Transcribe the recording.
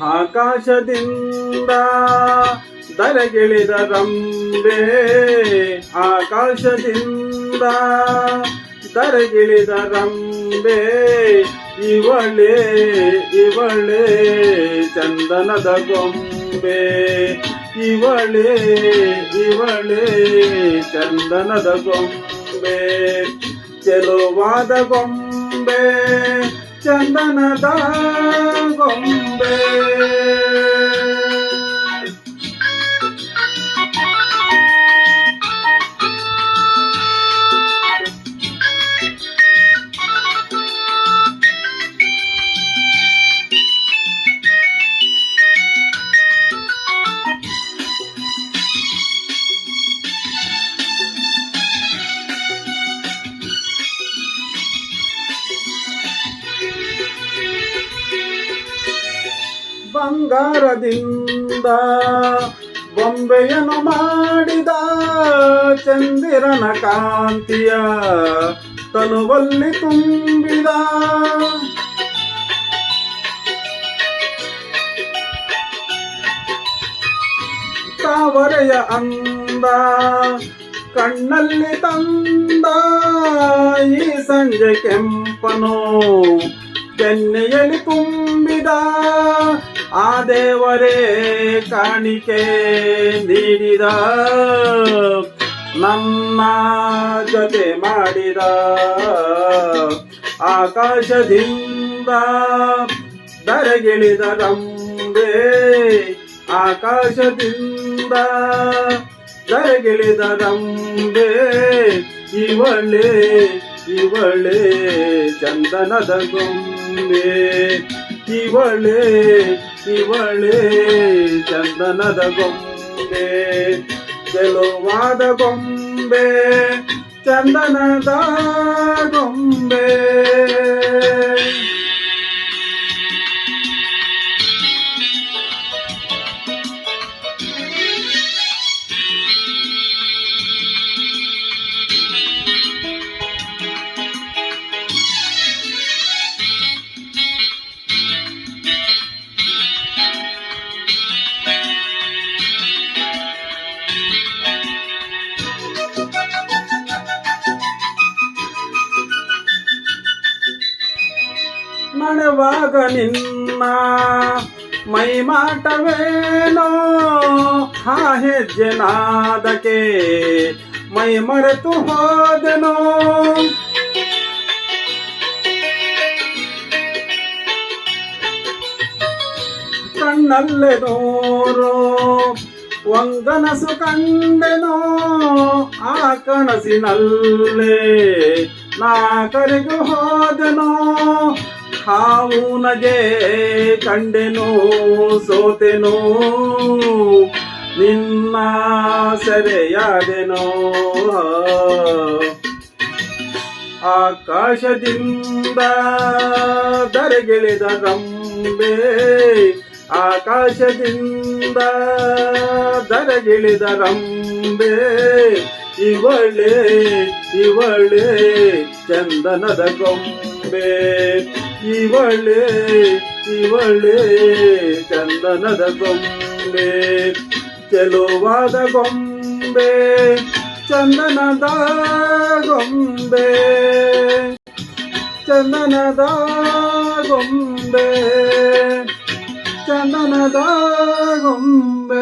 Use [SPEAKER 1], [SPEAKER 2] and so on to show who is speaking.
[SPEAKER 1] ಆಕಾಶದಿಂದ ದರಗಿಳಿದ ರಂಬೆ ಆಕಾಶದಿಂದ ದರಗಿಳಿದ ರಂಬೆ ಇವಳೆ ಇವಳೆ ಚಂದನದ ಗೊಂಬೆ. ಇವಳೆ ಇವಳೆ ಚಂದನದ ಗೊಂಬೆ ಚೆಲುವಾದ ಗೊಂಬೆ ಚಂದನದ ಗೊಂಬೆ. ಬಂಗಾರದಿಂದ ಬೊಂಬೆಯನ್ನು ಮಾಡಿದ ಚಂದಿರನ ಕಾಂತಿಯ ತನುವಲ್ಲಿ ತುಂಬಿದ. ತಾವರೆಯ ಅಂದ ಕಣ್ಣಲ್ಲಿ ತಂದ ಈ ಸಂಜೆ ಕೆಂಪನು ಕೆನ್ನೆಯಲ್ಲಿ ತುಂಬಿದ. ಆ ದೇವರೇ ಕಾಣಿಕೆ ನೀಡಿದ ನನ್ನ ಜೊತೆ ಮಾಡಿದ. ಆಕಾಶದಿಂದ ದರಗಿಳಿದ ರಂಬೆ ಆಕಾಶದಿಂದ ದರಗಿಳಿದ ರಂಬೆ ಇವಳೆ ಇವಳೆ ಚಂದನದ ಗೊಂಬೆ. ಇವಳೆ ಇವಳೆ ಚಂದನದ ಗೊಂಬೆ ಗೆಲುವಾದ ಗೊಂಬೆ ಚಂದನದ ಗೊಂಬೆ. ನಡೆವಾಗ ನಿನ್ನ ಮೈ ಮಾಟವೇನೋ? ಹಾ ಹೆಜ್ಜೆ ನಾದಕ್ಕೆ ಮೈ ಮರೆತು ಹೋದನೋ? ಕಣ್ಣಲ್ಲೇ ನೋರೋ ಒಂದನಸು ಕಂಡೆನೋ? ಆ ಕನಸಿನಲ್ಲೇ ನಾ ಕರೆಗೂ ಹೋದೆನೋ? ಹಾವು ನಗೆ ಕಂಡೆನು, ಸೋತೆನು, ನಿನ್ನ ಸೆರೆಯಾದೆನೋ. ಆಕಾಶದಿಂದ ದರೆಗೆಳೆದ ರಂಬೆ ಆಕಾಶದಿಂದ ದರಗಿಳಿದ ರಂಬೆ ಇವಳೆ ಇವಳೆ ಚಂದನದ ಗೊಂಬೆ ಇವಳೆ ಇವಳೆ ಚಂದನದ ಗೊಂಬೆ ಚೆಲುವಾದ ಗೊಂಬೆ ಚಂದನದ ಗೊಂಬೆ ಚಂದನದ ಗೊಂಬೆ ಚಂದನದ ಗೊಂಬೆ.